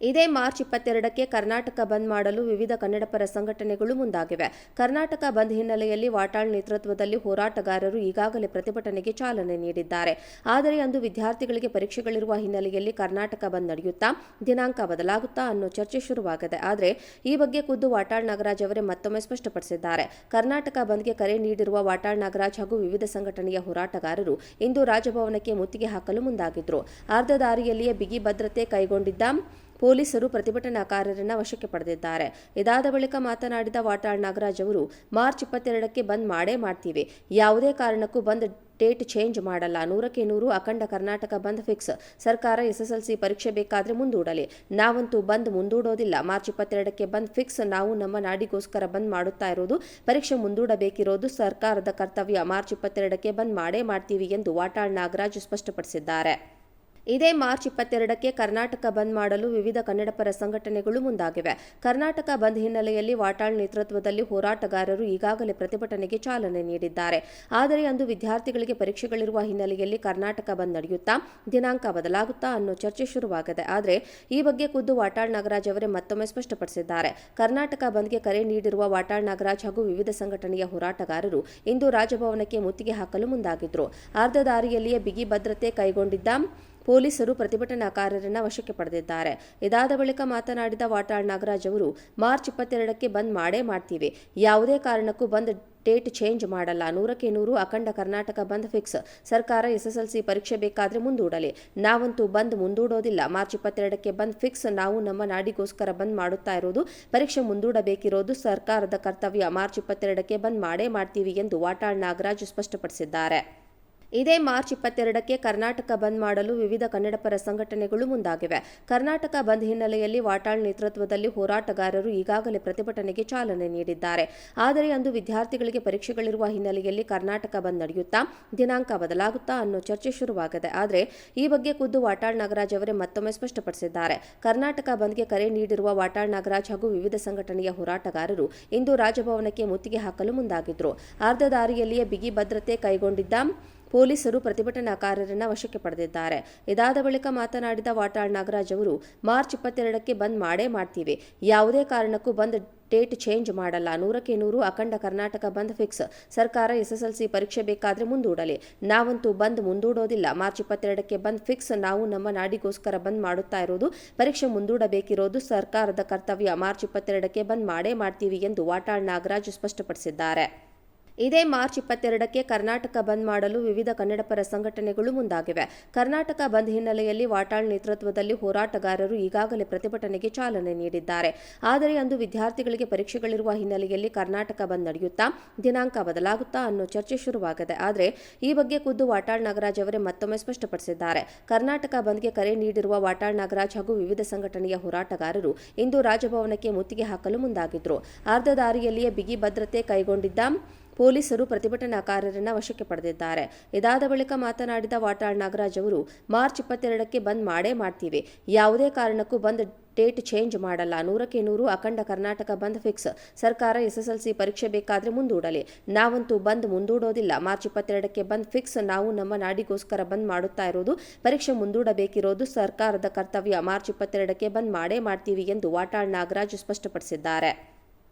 ಇದೇ ಮಾರ್ಚ್ ಇಪ್ಪತ್ತೆರಡಕ್ಕೆ ಕರ್ನಾಟಕ ಬಂದ್ ಮಾಡಲು ವಿವಿಧ ಕನ್ನಡಪರ ಸಂಘಟನೆಗಳು ಮುಂದಾಗಿವೆ. ಕರ್ನಾಟಕ ಬಂದ್ ಹಿನ್ನೆಲೆಯಲ್ಲಿ ವಾಟಾಳ್ ನೇತೃತ್ವದಲ್ಲಿ ಹೋರಾಟಗಾರರು ಈಗಾಗಲೇ ಪ್ರತಿಭಟನೆಗೆ ಚಾಲನೆ ನೀಡಿದ್ದಾರೆ. ಆದರೆ ಅಂದು ವಿದ್ಯಾರ್ಥಿಗಳಿಗೆ ಪರೀಕ್ಷೆಗಳಿರುವ ಹಿನ್ನೆಲೆಯಲ್ಲಿ ಕರ್ನಾಟಕ ಬಂದ್ ನಡೆಯುತ್ತಾ, ದಿನಾಂಕ ಬದಲಾಗುತ್ತಾ ಅನ್ನೋ ಚರ್ಚೆ ಶುರುವಾಗಿದೆ. ಆದರೆ ಈ ಬಗ್ಗೆ ಖುದ್ದು ವಾಟಾಳ್ ನಾಗರಾಜ್ ಅವರೇ ಮತ್ತೊಮ್ಮೆ ಸ್ಪಷ್ಟಪಡಿಸಿದ್ದಾರೆ. ಕರ್ನಾಟಕ ಬಂದ್ಗೆ ಕರೆ ನೀಡಿರುವ ವಾಟಾಳ್ ನಾಗರಾಜ್ ಹಾಗೂ ವಿವಿಧ ಸಂಘಟನೆಯ ಹೋರಾಟಗಾರರು ಇಂದು ರಾಜಭವನಕ್ಕೆ ಮುತ್ತಿಗೆ ಹಾಕಲು ಮುಂದಾಗಿದ್ರು. ಅರ್ಧ ದಾರಿಯಲ್ಲಿಯೇ ಬಿಗಿ ಭದ್ರತೆ ಕೈಗೊಂಡಿದ್ದ ಪೊಲೀಸರು ಪ್ರತಿಭಟನಾಕಾರರನ್ನ ವಶಕ್ಕೆ ಪಡೆದಿದ್ದಾರೆ. ಇದಾದ ಬಳಿಕ ಮಾತನಾಡಿದ ವಾಟಾಳ್ ನಾಗರಾಜ್ ಅವರು, ಮಾರ್ಚ್ ಇಪ್ಪತ್ತೆರಡಕ್ಕೆ ಬಂದ್ ಮಾಡೇ ಮಾಡ್ತೀವಿ. ಯಾವುದೇ ಕಾರಣಕ್ಕೂ ಬಂದ್ ಡೇಟ್ ಚೇಂಜ್ ಮಾಡಲ್ಲ. ನೂರಕ್ಕೆ ನೂರು ಅಖಂಡ ಕರ್ನಾಟಕ ಬಂದ್ ಫಿಕ್ಸ್. ಸರ್ಕಾರ ಎಸ್ಎಸ್ಎಲ್ಸಿ ಪರೀಕ್ಷೆ ಬೇಕಾದ್ರೆ ಮುಂದೂಡಲಿ. ನಾವಂತೂ ಬಂದ್ ಮುಂದೂಡೋದಿಲ್ಲ. ಮಾರ್ಚ್ ಇಪ್ಪತ್ತೆರಡಕ್ಕೆ ಬಂದ್ ಫಿಕ್ಸ್. ನಾವು ನಮ್ಮ ನಾಡಿಗೋಸ್ಕರ ಬಂದ್ ಮಾಡುತ್ತಾ ಇರೋದು, ಪರೀಕ್ಷೆ ಮುಂದೂಡಬೇಕಿರೋದು ಸರ್ಕಾರದ ಕರ್ತವ್ಯ. ಮಾರ್ಚ್ ಇಪ್ಪತ್ತೆರಡಕ್ಕೆ ಬಂದ್ ಮಾಡೇ ಮಾಡ್ತೀವಿ ಎಂದು ವಾಟಾಳ್ ನಾಗರಾಜ್ ಸ್ಪಷ್ಟಪಡಿಸಿದ್ದಾರೆ. ಇದೇ ಮಾರ್ಚ್ ಇಪ್ಪತ್ತೆರಡಕ್ಕೆ ಕರ್ನಾಟಕ ಬಂದ್ ಮಾಡಲು ವಿವಿಧ ಕನ್ನಡಪರ ಸಂಘಟನೆಗಳು ಮುಂದಾಗಿವೆ. ಕರ್ನಾಟಕ ಬಂದ್ ಹಿನ್ನೆಲೆಯಲ್ಲಿ ವಾಟಾಳ್ ನೇತೃತ್ವದಲ್ಲಿ ಹೋರಾಟಗಾರರು ಈಗಾಗಲೇ ಪ್ರತಿಭಟನೆಗೆ ಚಾಲನೆ ನೀಡಿದ್ದಾರೆ. ಆದರೆ ಅಂದು ವಿದ್ಯಾರ್ಥಿಗಳಿಗೆ ಪರೀಕ್ಷೆಗಳಿರುವ ಹಿನ್ನೆಲೆಯಲ್ಲಿ ಕರ್ನಾಟಕ ಬಂದ್ ನಡೆಯುತ್ತಾ, ದಿನಾಂಕ ಬದಲಾಗುತ್ತಾ ಅನ್ನೋ ಚರ್ಚೆ ಶುರುವಾಗಿದೆ. ಆದರೆ ಈ ಬಗ್ಗೆ ಖುದ್ದು ವಾಟಾಳ್ ನಾಗರಾಜ್ ಅವರೇ ಮತ್ತೊಮ್ಮೆ ಸ್ಪಷ್ಟಪಡಿಸಿದ್ದಾರೆ. ಕರ್ನಾಟಕ ಬಂದ್ಗೆ ಕರೆ ನೀಡಿರುವ ವಾಟಾಳ್ ನಾಗರಾಜ್ ಹಾಗೂ ವಿವಿಧ ಸಂಘಟನೆಯ ಹೋರಾಟಗಾರರು ಇಂದು ರಾಜಭವನಕ್ಕೆ ಮುತ್ತಿಗೆ ಹಾಕಲು ಮುಂದಾಗಿದ್ರು. ಅರ್ಧ ದಾರಿಯಲ್ಲಿಯೇ ಬಿಗಿ ಭದ್ರತೆ ಕೈಗೊಂಡಿದ್ದ ಪೊಲೀಸರು ಪ್ರತಿಭಟನಾಕಾರರನ್ನ ವಶಕ್ಕೆ ಪಡೆದಿದ್ದಾರೆ. ಇದಾದ ಬಳಿಕ ಮಾತನಾಡಿದ ವಾಟಾಳ್ ನಾಗರಾಜ್ ಅವರು, ಮಾರ್ಚ್ ಇಪ್ಪತ್ತೆರಡಕ್ಕೆ ಬಂದ್ ಮಾಡೇ ಮಾಡ್ತೀವಿ. ಯಾವುದೇ ಕಾರಣಕ್ಕೂ ಬಂದ್ ಡೇಟ್ ಚೇಂಜ್ ಮಾಡಲ್ಲ. ನೂರಕ್ಕೆ ನೂರು ಅಖಂಡ ಕರ್ನಾಟಕ ಬಂದ್ ಫಿಕ್ಸ್. ಸರ್ಕಾರ ಎಸ್ಎಸ್ಎಲ್ಸಿ ಪರೀಕ್ಷೆ ಬೇಕಾದ್ರೆ ಮುಂದೂಡಲಿ. ನಾವಂತೂ ಬಂದ್ ಮುಂದೂಡೋದಿಲ್ಲ. ಮಾರ್ಚ್ ಇಪ್ಪತ್ತೆರಡಕ್ಕೆ ಬಂದ್ ಫಿಕ್ಸ್. ನಾವು ನಮ್ಮ ನಾಡಿಗೋಸ್ಕರ ಬಂದ್ ಮಾಡುತ್ತಾ ಇರೋದು, ಪರೀಕ್ಷೆ ಮುಂದೂಡಬೇಕಿರೋದು ಸರ್ಕಾರದ ಕರ್ತವ್ಯ. ಮಾರ್ಚ್ ಇಪ್ಪತ್ತೆರಡಕ್ಕೆ ಬಂದ್ ಮಾಡೇ ಮಾಡ್ತೀವಿ ಎಂದು ವಾಟಾಳ್ ನಾಗರಾಜ್ ಸ್ಪಷ್ಟಪಡಿಸಿದ್ದಾರೆ. ಇದೇ ಮಾರ್ಚ್ ಇಪ್ಪತ್ತೆರಡಕ್ಕೆ ಕರ್ನಾಟಕ ಬಂದ್ ಮಾಡಲು ವಿವಿಧ ಕನ್ನಡಪರ ಸಂಘಟನೆಗಳು ಮುಂದಾಗಿವೆ. ಕರ್ನಾಟಕ ಬಂದ್ ಹಿನ್ನೆಲೆಯಲ್ಲಿ ವಾಟಾಳ್ ನೇತೃತ್ವದಲ್ಲಿ ಹೋರಾಟಗಾರರು ಈಗಾಗಲೇ ಪ್ರತಿಭಟನೆಗೆ ಚಾಲನೆ ನೀಡಿದ್ದಾರೆ. ಆದರೆ ಅಂದು ವಿದ್ಯಾರ್ಥಿಗಳಿಗೆ ಪರೀಕ್ಷೆಗಳಿರುವ ಹಿನ್ನೆಲೆಯಲ್ಲಿ ಕರ್ನಾಟಕ ಬಂದ್ ನಡೆಯುತ್ತಾ, ದಿನಾಂಕ ಬದಲಾಗುತ್ತಾ ಅನ್ನೋ ಚರ್ಚೆ ಶುರುವಾಗಿದೆ. ಆದರೆ ಈ ಬಗ್ಗೆ ಖುದ್ದು ವಾಟಾಳ್ ನಾಗರಾಜ್ ಅವರೇ ಮತ್ತೊಮ್ಮೆ ಸ್ಪಷ್ಟಪಡಿಸಿದ್ದಾರೆ. ಕರ್ನಾಟಕ ಬಂದ್ಗೆ ಕರೆ ನೀಡಿರುವ ವಾಟಾಳ್ ನಾಗರಾಜ್ ಹಾಗೂ ವಿವಿಧ ಸಂಘಟನೆಯ ಹೋರಾಟಗಾರರು ಇಂದು ರಾಜಭವನಕ್ಕೆ ಮುತ್ತಿಗೆ ಹಾಕಲು ಮುಂದಾಗಿದ್ರು. ಅರ್ಧ ದಾರಿಯಲ್ಲಿಯೇ ಬಿಗಿ ಭದ್ರತೆ ಕೈಗೊಂಡಿದ್ದ ಪೊಲೀಸರು ಪ್ರತಿಭಟನಾಕಾರರನ್ನು ವಶಕ್ಕೆ ಪಡೆದಿದ್ದಾರೆ. ಇದಾದ ಬಳಿಕ ಮಾತನಾಡಿದ ವಾಟಾಳ್ ನಾಗರಾಜ್ ಅವರು, ಮಾರ್ಚ್ ಇಪ್ಪತ್ತೆರಡಕ್ಕೆ ಬಂದ್ ಮಾಡೇ ಮಾಡ್ತೀವಿ. ಯಾವುದೇ ಕಾರಣಕ್ಕೂ ಬಂದ್ ಡೇಟ್ ಚೇಂಜ್ ಮಾಡಲ್ಲ. ನೂರಕ್ಕೆ ನೂರು ಅಖಂಡ ಕರ್ನಾಟಕ ಬಂದ್ ಫಿಕ್ಸ್. ಸರ್ಕಾರ ಎಸ್ಎಸ್ಎಲ್ಸಿ ಪರೀಕ್ಷೆ ಬೇಕಾದ್ರೆ ಮುಂದೂಡಲಿ. ನಾವಂತೂ ಬಂದ್ ಮುಂದೂಡೋದಿಲ್ಲ. ಮಾರ್ಚ್ ಇಪ್ಪತ್ತೆರಡಕ್ಕೆ ಬಂದ್ ಫಿಕ್ಸ್. ನಾವು ನಮ್ಮ ನಾಡಿಗೋಸ್ಕರ ಬಂದ್ ಮಾಡುತ್ತಾ ಇರೋದು, ಪರೀಕ್ಷೆ ಮುಂದೂಡಬೇಕಿರೋದು ಸರ್ಕಾರದ ಕರ್ತವ್ಯ. ಮಾರ್ಚ್ ಇಪ್ಪತ್ತೆರಡಕ್ಕೆ ಬಂದ್ ಮಾಡೇ ಮಾಡ್ತೀವಿ ಎಂದು ವಾಟಾಳ್ ನಾಗರಾಜ್ ಸ್ಪಷ್ಟಪಡಿಸಿದ್ದಾರೆ. ಇದೇ ಮಾರ್ಚ್ ಇಪ್ಪತ್ತೆರಡಕ್ಕೆ ಕರ್ನಾಟಕ ಬಂದ್ ಮಾಡಲು ವಿವಿಧ ಕನ್ನಡಪರ ಸಂಘಟನೆಗಳು ಮುಂದಾಗಿವೆ. ಕರ್ನಾಟಕ ಬಂದ್ ಹಿನ್ನೆಲೆಯಲ್ಲಿ ವಾಟಾಳ್ ನೇತೃತ್ವದಲ್ಲಿ ಹೋರಾಟಗಾರರು ಈಗಾಗಲೇ ಪ್ರತಿಭಟನೆಗೆ ಚಾಲನೆ ನೀಡಿದ್ದಾರೆ. ಆದರೆ ಅಂದು ವಿದ್ಯಾರ್ಥಿಗಳಿಗೆ ಪರೀಕ್ಷೆಗಳಿರುವ ಹಿನ್ನೆಲೆಯಲ್ಲಿ ಕರ್ನಾಟಕ ಬಂದ್ ನಡೆಯುತ್ತಾ, ದಿನಾಂಕ ಬದಲಾಗುತ್ತಾ ಅನ್ನೋ ಚರ್ಚೆ ಶುರುವಾಗಿದೆ, ಆದರೆ ಈ ಬಗ್ಗೆ ಖುದ್ದು ವಾಟಾಳ್ ನಾಗರಾಜ್ ಅವರೇ ಮತ್ತೊಮ್ಮೆ ಸ್ಪಷ್ಟಪಡಿಸಿದ್ದಾರೆ. ಕರ್ನಾಟಕ ಬಂದ್ಗೆ ಕರೆ ನೀಡಿರುವ ವಾಟಾಳ್ ನಾಗರಾಜ್ ಹಾಗೂ ವಿವಿಧ ಸಂಘಟನೆಯ ಹೋರಾಟಗಾರರು ಇಂದು ರಾಜಭವನಕ್ಕೆ ಮುತ್ತಿಗೆ ಹಾಕಲು ಮುಂದಾಗಿದ್ರು. ಅರ್ಧ ದಾರಿಯಲ್ಲಿಯೇ ಬಿಗಿ ಭದ್ರತೆ ಕೈಗೊಂಡಿದ್ದ ಪೊಲೀಸರು ಪ್ರತಿಭಟನಾಕಾರರನ್ನ ವಶಕ್ಕೆ ಪಡೆದಿದ್ದಾರೆ. ಇದಾದ ಬಳಿಕ ಮಾತನಾಡಿದ ವಾಟಾಳ್ ನಾಗರಾಜ್ ಅವರು, ಮಾರ್ಚ್ ಇಪ್ಪತ್ತೆರಡಕ್ಕೆ ಬಂದ್ ಮಾಡೇ ಮಾಡ್ತೀವಿ. ಯಾವುದೇ ಕಾರಣಕ್ಕೂ ಬಂದ್ ಡೇಟ್ ಚೇಂಜ್ ಮಾಡಲ್ಲ. ನೂರಕ್ಕೆ ನೂರು ಅಖಂಡ ಕರ್ನಾಟಕ ಬಂದ್ ಫಿಕ್ಸ್. ಸರ್ಕಾರ ಎಸ್ಎಸ್ಎಲ್ಸಿ ಪರೀಕ್ಷೆ ಬೇಕಾದ್ರೆ ಮುಂದೂಡಲಿ. ನಾವಂತೂ ಬಂದ್ ಮುಂದೂಡೋದಿಲ್ಲ. ಮಾರ್ಚ್ ಇಪ್ಪತ್ತೆರಡಕ್ಕೆ ಬಂದ್ ಫಿಕ್ಸ್. ನಾವು ನಮ್ಮ ನಾಡಿಗೋಸ್ಕರ ಬಂದ್ ಮಾಡುತ್ತಾ ಇರೋದು, ಪರೀಕ್ಷೆ ಮುಂದೂಡಬೇಕಿರೋದು ಸರ್ಕಾರದ ಕರ್ತವ್ಯ. ಮಾರ್ಚ್ ಇಪ್ಪತ್ತೆರಡಕ್ಕೆ ಬಂದ್ ಮಾಡೇ ಮಾಡ್ತೀವಿ ಎಂದು ವಾಟಾಳ್ ನಾಗರಾಜ್ ಸ್ಪಷ್ಟಪಡಿಸಿದ್ದಾರೆ.